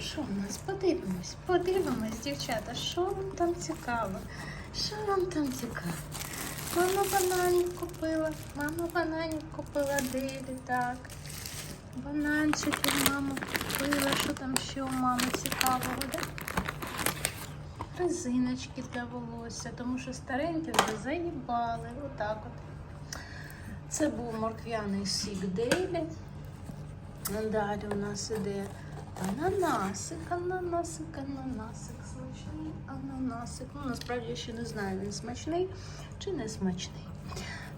що в нас? Подивимось, подивимось, дівчата, що вам там цікаво? Що вам там цікаво? Мама бананів купила, мама бананів купила Делі, так. Бананчики мама купила, що там ще у мами цікавого, да? Резиночки для волосся, тому що старенькі вже заїбали. Отак от. Це був морквяний сік Дейлі. Далі у нас іде ананасик, ананасик, ананасик, смачний ананасик. Ну, насправді я ще не знаю, він смачний чи не смачний.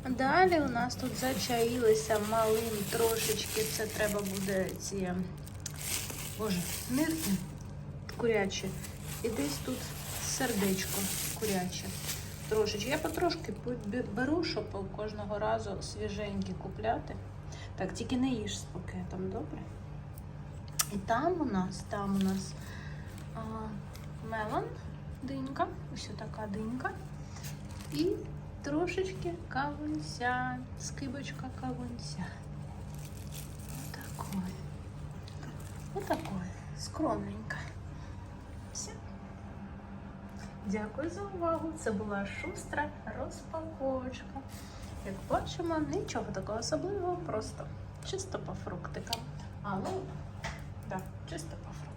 Далі у нас тут зачаїлися малим трошечки. Це треба буде ці боже, нирки курячі. І десь тут сердечко куряче. Трошечки. Я потрошки беру, щоб кожного разу свіженькі купляти. Так, тільки не їж з пакетом, добре? І там у нас, там у нас а, мелон, динька, ось така динька. І трошечки кавунця, скибочка кавунця. Отакой. Отакой. Скромненько. Все. Дякую за увагу. Це була шустра розпаковочка. Як бачимо, нічого такого особливого, просто чисто по фруктикам. А ну, так, чисто по фронту.